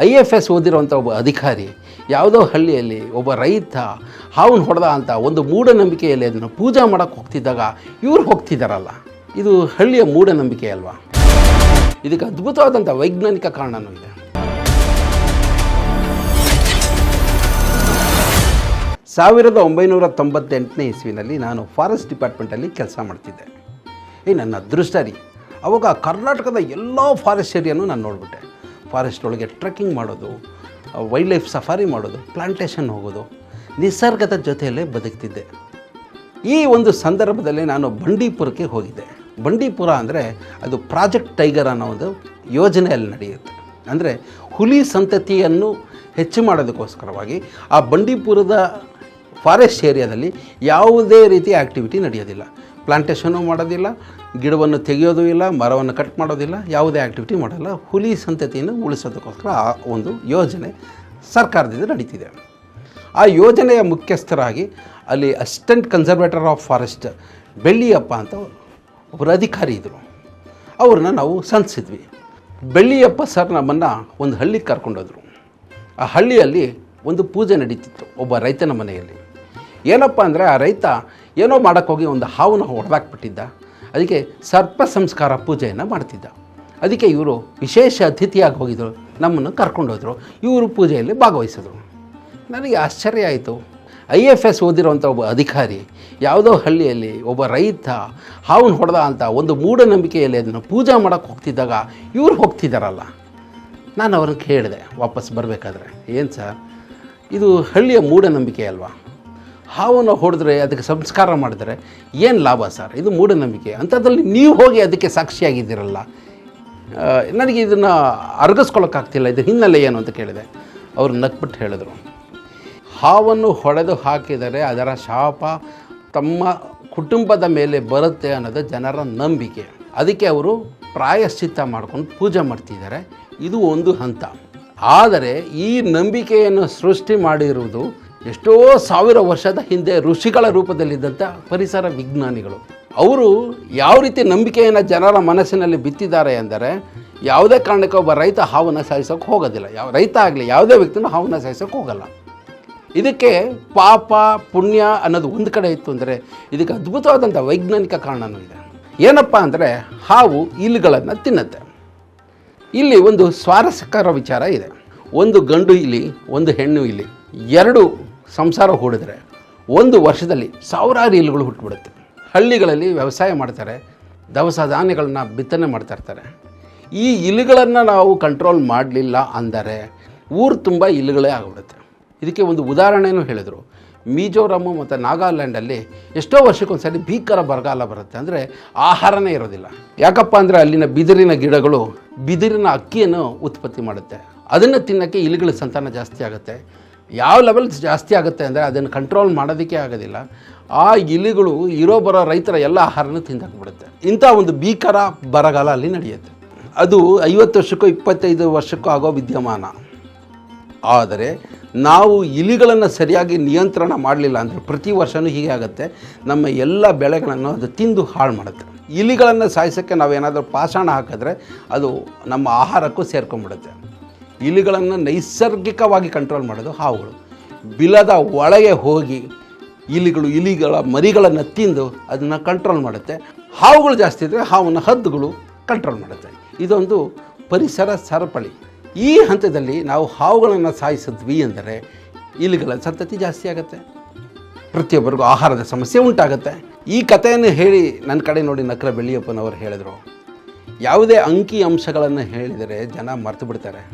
I F S ಓದಿರುವಂಥ ಒಬ್ಬ ಅಧಿಕಾರಿ ಯಾವುದೋ ಹಳ್ಳಿಯಲ್ಲಿ ಒಬ್ಬ ರೈತ ಹಾವನ್ನು ಹೊಡೆದ ಅಂತ ಒಂದು ಮೂಢನಂಬಿಕೆಯಲ್ಲಿ ಅದನ್ನು ಪೂಜೆ ಮಾಡೋಕ್ಕೆ ಹೋಗ್ತಿದ್ದಾಗ ಇವ್ರು ಹೋಗ್ತಿದ್ದಾರಲ್ಲ ಇದು ಹಳ್ಳಿಯ ಮೂಢನಂಬಿಕೆ ಅಲ್ವಾ? ಇದಕ್ಕೆ ಅದ್ಭುತವಾದಂಥ ವೈಜ್ಞಾನಿಕ ಕಾರಣನೂ ಇದೆ. ಸಾವಿರದ ಒಂಬೈನೂರ ತೊಂಬತ್ತೆಂಟನೇ ಇಸ್ವಿನಲ್ಲಿ ನಾನು ಫಾರೆಸ್ಟ್ ಡಿಪಾರ್ಟ್ಮೆಂಟಲ್ಲಿ ಕೆಲಸ ಮಾಡ್ತಿದ್ದೆ. ಏ ನನ್ನ ಅದೃಷ್ಟ ರೀ. ಅವಾಗ ಕರ್ನಾಟಕದ ಎಲ್ಲ ಫಾರೆಸ್ಟ್ ಏರಿಯಾನು ನಾನು ನೋಡಿಬಿಟ್ಟೆ. ಫಾರೆಸ್ಟ್ ಒಳಗೆ ಟ್ರೆಕ್ಕಿಂಗ್ ಮಾಡೋದು ವೈಲ್ಡ್ ಲೈಫ್ ಸಫಾರಿ ಮಾಡೋದು ಪ್ಲಾಂಟೇಷನ್ ಹೋಗೋದು, ನಿಸರ್ಗದ ಜೊತೆಯಲ್ಲೇ ಬದುಕ್ತಿದ್ದೆ. ಈ ಒಂದು ಸಂದರ್ಭದಲ್ಲಿ ನಾನು ಬಂಡೀಪುರಕ್ಕೆ ಹೋಗಿದ್ದೆ. ಬಂಡೀಪುರ ಅಂದರೆ ಅದು ಪ್ರಾಜೆಕ್ಟ್ ಟೈಗರ್ ಅನ್ನೋ ಒಂದು ಯೋಜನೆಯಲ್ಲಿ ನಡೆಯುತ್ತೆ. ಅಂದರೆ ಹುಲಿ ಸಂತತಿಯನ್ನು ಹೆಚ್ಚು ಮಾಡೋದಕ್ಕೋಸ್ಕರವಾಗಿ ಆ ಬಂಡೀಪುರದ ಫಾರೆಸ್ಟ್ ಏರಿಯಾದಲ್ಲಿ ಯಾವುದೇ ರೀತಿಯ ಆ್ಯಕ್ಟಿವಿಟಿ ನಡೆಯೋದಿಲ್ಲ. ಪ್ಲಾಂಟೇಷನು ಮಾಡೋದಿಲ್ಲ ಗಿಡವನ್ನು ತೆಗೆಯೋದು ಇಲ್ಲ, ಮರವನ್ನು ಕಟ್ ಮಾಡೋದಿಲ್ಲ ಯಾವುದೇ ಆ್ಯಕ್ಟಿವಿಟಿ ಮಾಡೋಲ್ಲ. ಹುಲಿ ಸಂತತಿಯನ್ನು ಉಳಿಸೋದಕ್ಕೋಸ್ಕರ ಆ ಒಂದು ಯೋಜನೆ ಸರ್ಕಾರದಿಂದ ನಡೀತಿದೆ. ಆ ಯೋಜನೆಯ ಮುಖ್ಯಸ್ಥರಾಗಿ ಅಲ್ಲಿ assistant conservator of forest Belliyappa ಅಂತ ಒಬ್ಬರು ಅಧಿಕಾರಿ ಇದ್ದರು ಅವ್ರನ್ನ ನಾವು ಸಂತಿಸಿದ್ವಿ ಬೆಳ್ಳಿಯಪ್ಪ ಸರ್ ನಮ್ಮನ್ನು ಒಂದು ಹಳ್ಳಿಗೆ ಕರ್ಕೊಂಡೋದ್ರು ಆ ಹಳ್ಳಿಯಲ್ಲಿ ಒಂದು ಪೂಜೆ ನಡೀತಿತ್ತು ಒಬ್ಬ ರೈತನ ಮನೆಯಲ್ಲಿ. ಏನಪ್ಪ ಅಂದರೆ ಆ ರೈತ ಏನೋ ಮಾಡೋಕ್ಕೋಗಿ ಒಂದು ಹಾವನ್ನು ಹೊಡೆದಾಕ್ಬಿಟ್ಟಿದ್ದ. ಅದಕ್ಕೆ ಸರ್ಪ ಸಂಸ್ಕಾರ ಪೂಜೆಯನ್ನು ಮಾಡ್ತಿದ್ದ. ಅದಕ್ಕೆ ಇವರು ವಿಶೇಷ ಅತಿಥಿಯಾಗಿ ಹೋಗಿದ್ದರು ನಮ್ಮನ್ನು ಕರ್ಕೊಂಡೋದ್ರು ಇವರು ಪೂಜೆಯಲ್ಲಿ ಭಾಗವಹಿಸಿದ್ರು. ನನಗೆ ಆಶ್ಚರ್ಯ ಆಯಿತು. ಐ ಎಫ್ ಎಸ್ ಓದಿರುವಂಥ ಒಬ್ಬ ಅಧಿಕಾರಿ ಯಾವುದೋ ಹಳ್ಳಿಯಲ್ಲಿ ಒಬ್ಬ ರೈತ ಹಾವನ್ನ ಹೊಡೆದ ಅಂತ ಒಂದು ಮೂಢನಂಬಿಕೆಯಲ್ಲಿ ಅದನ್ನು ಪೂಜೆ ಮಾಡೋಕ್ಕೆ ಹೋಗ್ತಿದ್ದಾಗ ಇವ್ರು ಹೋಗ್ತಿದ್ದಾರಲ್ಲ ನಾನು ಅವ್ರನ್ನ ಕೇಳಿದೆ, ವಾಪಸ್ ಬರಬೇಕಾದ್ರೆ. ಏನು ಸರ್? ಇದು ಹಳ್ಳಿಯ ಮೂಢನಂಬಿಕೆ ಅಲ್ವಾ? ಹಾವನ್ನು ಹೊಡೆದ್ರೆ ಅದಕ್ಕೆ ಸಂಸ್ಕಾರ ಮಾಡಿದರೆ ಏನು ಲಾಭ ಸರ್? ಇದು ಮೂಢನಂಬಿಕೆ. ಅಂಥದ್ರಲ್ಲಿ ನೀವು ಹೋಗಿ ಅದಕ್ಕೆ ಸಾಕ್ಷಿಯಾಗಿದ್ದೀರಲ್ಲ. ನನಗೆ ಇದನ್ನು ಅರಗಿಸ್ಕೊಳ್ಳೋಕ್ಕಾಗ್ತಿಲ್ಲ ಇದು ಹಿನ್ನೆಲೆ ಏನು ಅಂತ ಕೇಳಿದೆ. ಅವರು ನಕ್ಬಿಟ್ಟು ಹೇಳಿದರು. ಹಾವನ್ನು ಹೊಡೆದು ಹಾಕಿದರೆ ಅದರ ಶಾಪ ತಮ್ಮ ಕುಟುಂಬದ ಮೇಲೆ ಬರುತ್ತೆ ಅನ್ನೋದು ಜನರ ನಂಬಿಕೆ. ಅದಕ್ಕೆ ಅವರು ಪ್ರಾಯಶ್ಚಿತ್ತ ಮಾಡ್ಕೊಂಡು ಪೂಜೆ ಮಾಡ್ತಿದ್ದಾರೆ. ಇದು ಒಂದು ಹಂತ. ಆದರೆ ಈ ನಂಬಿಕೆಯನ್ನು ಸೃಷ್ಟಿ ಮಾಡಿರುವುದು ಎಷ್ಟೋ ಸಾವಿರ ವರ್ಷದ ಹಿಂದೆ ಋಷಿಗಳ ರೂಪದಲ್ಲಿದ್ದಂಥ ಪರಿಸರ ವಿಜ್ಞಾನಿಗಳು. ಅವರು ಯಾವ ರೀತಿ ನಂಬಿಕೆಯನ್ನು ಜನರ ಮನಸ್ಸಿನಲ್ಲಿ ಬಿತ್ತಿದ್ದಾರೆ ಅಂದರೆ, ಯಾವುದೇ ಕಾರಣಕ್ಕೆ ಒಬ್ಬ ರೈತ ಹಾವನ್ನು ಸಾಯಿಸೋಕೆ ಹೋಗೋದಿಲ್ಲ. ಯಾವ ರೈತ ಆಗಲಿ, ಯಾವುದೇ ವ್ಯಕ್ತಿನೂ ಹಾವನ್ನು ಸಾಯಿಸೋಕೆ ಹೋಗಲ್ಲ. ಇದಕ್ಕೆ ಪಾಪ, ಪುಣ್ಯ ಅನ್ನೋದು ಒಂದು ಕಡೆ ಇತ್ತು ಅಂದರೆ, ಇದಕ್ಕೆ ಅದ್ಭುತವಾದಂಥ ವೈಜ್ಞಾನಿಕ ಕಾರಣನೂ ಇದೆ. ಏನಪ್ಪ ಅಂದರೆ, ಹಾವು ಇಲಿಗಳನ್ನು ತಿನ್ನುತ್ತೆ. ಇಲ್ಲಿ ಒಂದು ಸ್ವಾರಸ್ಯಕರ ವಿಚಾರ ಇದೆ. ಒಂದು ಗಂಡು ಇಲಿ, ಒಂದು ಹೆಣ್ಣು ಇಲಿ, ಎರಡು ಸಂಸಾರ ಹೂಡಿದ್ರೆ ಒಂದು ವರ್ಷದಲ್ಲಿ ಸಾವಿರಾರು ಇಲ್ಲುಗಳು ಹುಟ್ಟುಬಿಡುತ್ತೆ ಹಳ್ಳಿಗಳಲ್ಲಿ ವ್ಯವಸಾಯ ಮಾಡ್ತಾರೆ, ದವಸ ಧಾನ್ಯಗಳನ್ನ ಬಿತ್ತನೆ ಮಾಡ್ತಾ ಇರ್ತಾರೆ. ಈ ಇಲಿಗಳನ್ನು ನಾವು ಕಂಟ್ರೋಲ್ ಮಾಡಲಿಲ್ಲ ಅಂದರೆ ಊರು ತುಂಬ ಇಲಿಗಳೇ ಆಗಿಬಿಡುತ್ತೆ. ಇದಕ್ಕೆ ಒಂದು ಉದಾಹರಣೆಯೂ ಹೇಳಿದರು. ಮಿಜೋರಾಮು ಮತ್ತು ನಾಗಾಲ್ಯಾಂಡಲ್ಲಿ ಎಷ್ಟೋ ವರ್ಷಕ್ಕೊಂದ್ಸರಿ ಭೀಕರ ಬರಗಾಲ ಬರುತ್ತೆ ಅಂದರೆ ಆಹಾರನೇ ಇರೋದಿಲ್ಲ. ಯಾಕಪ್ಪ ಅಂದರೆ ಅಲ್ಲಿನ ಬಿದಿರಿನ ಗಿಡಗಳು ಬಿದಿರಿನ ಅಕ್ಕಿಯನ್ನು ಉತ್ಪತ್ತಿ ಮಾಡುತ್ತೆ. ಅದನ್ನು ತಿನ್ನೋಕ್ಕೆ ಇಲಿಗಳ ಸಂತಾನ ಜಾಸ್ತಿ ಆಗುತ್ತೆ. ಯಾವ ಲೆವೆಲ್ ಜಾಸ್ತಿ ಆಗುತ್ತೆ ಅಂದರೆ ಅದನ್ನು ಕಂಟ್ರೋಲ್ ಮಾಡೋದಕ್ಕೆ ಆಗೋದಿಲ್ಲ. ಆ ಇಲಿಗಳು ಇರೋ ಬರೋ ರೈತರ ಎಲ್ಲ ಆಹಾರನೂ ತಿಂದಾಕ್ಬಿಡುತ್ತೆ. ಇಂಥ ಒಂದು ಭೀಕರ ಬರಗಾಲ ಅಲ್ಲಿ ನಡೆಯುತ್ತೆ. ಅದು ಐವತ್ತು ವರ್ಷಕ್ಕೂ ಇಪ್ಪತ್ತೈದು ವರ್ಷಕ್ಕೂ ಆಗೋ ವಿದ್ಯಮಾನ. ಆದರೆ ನಾವು ಇಲಿಗಳನ್ನು ಸರಿಯಾಗಿ ನಿಯಂತ್ರಣ ಮಾಡಲಿಲ್ಲ ಅಂದರೆ ಪ್ರತಿ ವರ್ಷವೂ ಹೀಗೆ ಆಗುತ್ತೆ. ನಮ್ಮ ಎಲ್ಲ ಬೆಳೆಗಳನ್ನು ಅದು ತಿಂದು ಹಾಳು ಮಾಡುತ್ತೆ. ಇಲಿಗಳನ್ನು ಸಾಯಿಸೋಕ್ಕೆ ನಾವೇನಾದರೂ ಪಾಷಾಣ ಹಾಕಿದ್ರೆ ಅದು ನಮ್ಮ ಆಹಾರಕ್ಕೂ ಸೇರ್ಕೊಂಡ್ಬಿಡುತ್ತೆ. ಇಲಿಗಳನ್ನು ನೈಸರ್ಗಿಕವಾಗಿ ಕಂಟ್ರೋಲ್ ಮಾಡೋದು ಹಾವುಗಳು. ಬಿಲದ ಒಳಗೆ ಹೋಗಿ ಇಲಿಗಳು, ಇಲಿಗಳ ಮರಿಗಳನ್ನು ತಿಂದು ಅದನ್ನು ಕಂಟ್ರೋಲ್ ಮಾಡುತ್ತೆ. ಹಾವುಗಳು ಜಾಸ್ತಿ ಇದ್ದರೆ ಹಾವನ್ನ ಹದ್ದುಗಳು ಕಂಟ್ರೋಲ್ ಮಾಡುತ್ತೆ. ಇದೊಂದು ಪರಿಸರ ಸರಪಳಿ. ಈ ಹಂತದಲ್ಲಿ ನಾವು ಹಾವುಗಳನ್ನು ಸಾಯಿಸಿದ್ವಿ ಅಂದರೆ ಇಲಿಗಳ ಸಂತತಿ ಜಾಸ್ತಿ ಆಗುತ್ತೆ. ಪ್ರತಿಯೊಬ್ಬರಿಗೂ ಆಹಾರದ ಸಮಸ್ಯೆ ಉಂಟಾಗುತ್ತೆ. ಈ ಕಥೆಯನ್ನು ಹೇಳಿ ನನ್ನ ಕಡೆ ನೋಡಿ ನಕ್ರ ಬೆಳ್ಳಿಯಪ್ಪನವರು ಹೇಳಿದರು. ಯಾವುದೇ ಅಂಕಿ ಅಂಶಗಳನ್ನು ಹೇಳಿದರೆ ಜನ ಮರೆತು ಬಿಡ್ತಾರೆ.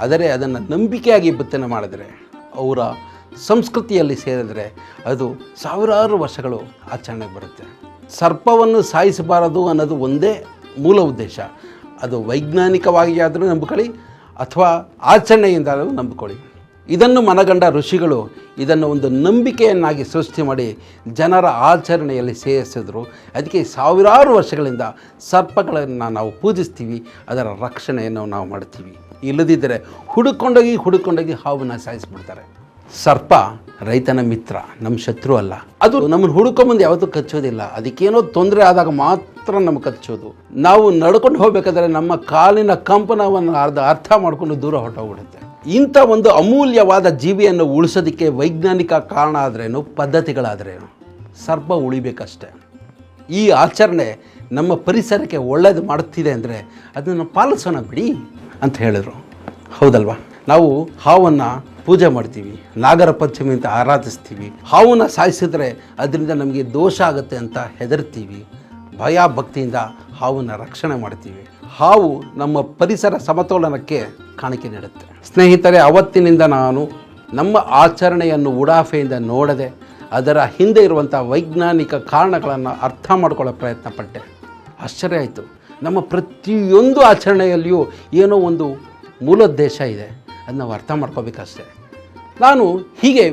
ಆದರೆ ಅದನ್ನು ನಂಬಿಕೆಯಾಗಿ ಬಿತ್ತನೆ ಮಾಡಿದರೆ, ಅವರ ಸಂಸ್ಕೃತಿಯಲ್ಲಿ ಸೇರಿದರೆ ಅದು ಸಾವಿರಾರು ವರ್ಷಗಳು ಆಚರಣೆಗೆ ಬರುತ್ತೆ. ಸರ್ಪವನ್ನು ಸಾಯಿಸಬಾರದು ಅನ್ನೋದು ಒಂದೇ ಮೂಲ ಉದ್ದೇಶ. ಅದು ವೈಜ್ಞಾನಿಕವಾಗಿ ಆದರೂ ನಂಬಿಕೊಳ್ಳಿ, ಅಥವಾ ಆಚರಣೆಯಿಂದಾದರೂ ನಂಬಿಕೊಳ್ಳಿ. ಇದನ್ನು ಮನಗಂಡ ಋಷಿಗಳು ಇದನ್ನು ಒಂದು ನಂಬಿಕೆಯನ್ನಾಗಿ ಸೃಷ್ಟಿ ಮಾಡಿ ಜನರ ಆಚರಣೆಯಲ್ಲಿ ಸೇರಿಸಿದ್ರು. ಅದಕ್ಕೆ ಸಾವಿರಾರು ವರ್ಷಗಳಿಂದ ಸರ್ಪಗಳನ್ನು ನಾವು ಪೂಜಿಸ್ತೀವಿ, ಅದರ ರಕ್ಷಣೆಯನ್ನು ನಾವು ಮಾಡ್ತೀವಿ. ಇಲ್ಲದಿದ್ದರೆ ಹುಡುಕೊಂಡೋಗಿ ಹುಡುಕೊಂಡೋಗಿ ಹಾವನ್ನು ಸಾಯಿಸ್ಬಿಡ್ತಾರೆ. ಸರ್ಪ ರೈತನ ಮಿತ್ರ, ನಮ್ಮ ಶತ್ರು ಅಲ್ಲ. ಅದು ನಮ್ಮನ್ನು ಹುಡುಕೊಂಬಂದು ಯಾವತ್ತೂ ಕಚ್ಚೋದಿಲ್ಲ. ಅದಕ್ಕೇನೋ ತೊಂದರೆ ಆದಾಗ ಮಾತ್ರ ನಮ್ಗೆ ಕಚ್ಚೋದು. ನಾವು ನಡ್ಕೊಂಡು ಹೋಗ್ಬೇಕಾದ್ರೆ ನಮ್ಮ ಕಾಲಿನ ಕಂಪನವನ್ನು ಅರ್ಧ ಅರ್ಥ ಮಾಡಿಕೊಂಡು ದೂರ ಹೊರಟೋಗ್ಬಿಡುತ್ತೆ. ಇಂಥ ಒಂದು ಅಮೂಲ್ಯವಾದ ಜೀವಿಯನ್ನು ಉಳಿಸೋದಕ್ಕೆ ವೈಜ್ಞಾನಿಕ ಕಾರಣ ಆದ್ರೇನು? ಪದ್ಧತಿಗಳಾದ್ರೇನು? ಸರ್ಪ ಉಳಿಬೇಕಷ್ಟೆ. ಈ ಆಚರಣೆ ನಮ್ಮ ಪರಿಸರಕ್ಕೆ ಒಳ್ಳೇದು ಮಾಡುತ್ತಿದೆ ಅಂದರೆ ಅದನ್ನು ಪಾಲಿಸೋಣ ಬಿಡಿ. ಅಂತ ಹೇಳಿದರು. ಹೌದಲ್ವಾ? ನಾವು ಹಾವನ್ನು ಪೂಜೆ ಮಾಡ್ತೀವಿ, ನಾಗರ ಪಂಚಮಿ ಅಂತ ಆರಾಧಿಸ್ತೀವಿ. ಹಾವನ್ನು ಸಾಯಿಸಿದ್ರೆ ಅದರಿಂದ ನಮಗೆ ದೋಷ ಆಗುತ್ತೆ ಅಂತ ಹೆದರ್ತೀವಿ. ಭಯ ಭಕ್ತಿಯಿಂದ ಹಾವನ್ನು ರಕ್ಷಣೆ ಮಾಡ್ತೀವಿ. ಹಾವು ನಮ್ಮ ಪರಿಸರ ಸಮತೋಲನಕ್ಕೆ ಕಾಣಿಕೆ ನೀಡುತ್ತೆ. ಸ್ನೇಹಿತರೆ, ಅವತ್ತಿನಿಂದ ನಾನು ನಮ್ಮ ಆಚರಣೆಯನ್ನು ಉಡಾಫೆಯಿಂದ ನೋಡದೆ ಅದರ ಹಿಂದೆ ಇರುವಂಥ ವೈಜ್ಞಾನಿಕ ಕಾರಣಗಳನ್ನು ಅರ್ಥ ಮಾಡ್ಕೊಳ್ಳೋ ಪ್ರಯತ್ನ ಪಟ್ಟೆ ಆಶ್ಚರ್ಯ ಆಯಿತು. ನಮ್ಮ ಪ್ರತಿಯೊಂದು ಆಚರಣೆಯಲ್ಲಿಯೂ ಏನೋ ಒಂದು ಮೂಲೋದ್ದೇಶ ಇದೆ. ಅದು ನಾವು ಅರ್ಥ ಮಾಡ್ಕೋಬೇಕಷ್ಟೇ. ನಾನು ಹೀಗೆ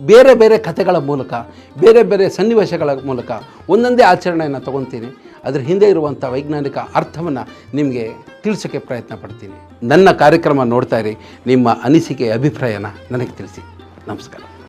ಬೇರೆ ಬೇರೆ ಕಥೆಗಳ ಮೂಲಕ, ಬೇರೆ ಬೇರೆ ಸನ್ನಿವೇಶಗಳ ಮೂಲಕ ಒಂದೊಂದೇ ಆಚರಣೆಯನ್ನು ತೊಗೊತೀನಿ. ಅದರ ಹಿಂದೆ ಇರುವಂಥ ವೈಜ್ಞಾನಿಕ ಅರ್ಥವನ್ನು ನಿಮಗೆ ತಿಳಿಸೋಕ್ಕೆ ಪ್ರಯತ್ನ ಪಡ್ತೀನಿ. ನನ್ನ ಕಾರ್ಯಕ್ರಮ ನೋಡ್ತಾ ಇರಿ. ನಿಮ್ಮ ಅನಿಸಿಕೆ, ಅಭಿಪ್ರಾಯನ ನನಗೆ ತಿಳಿಸಿ. ನಮಸ್ಕಾರ.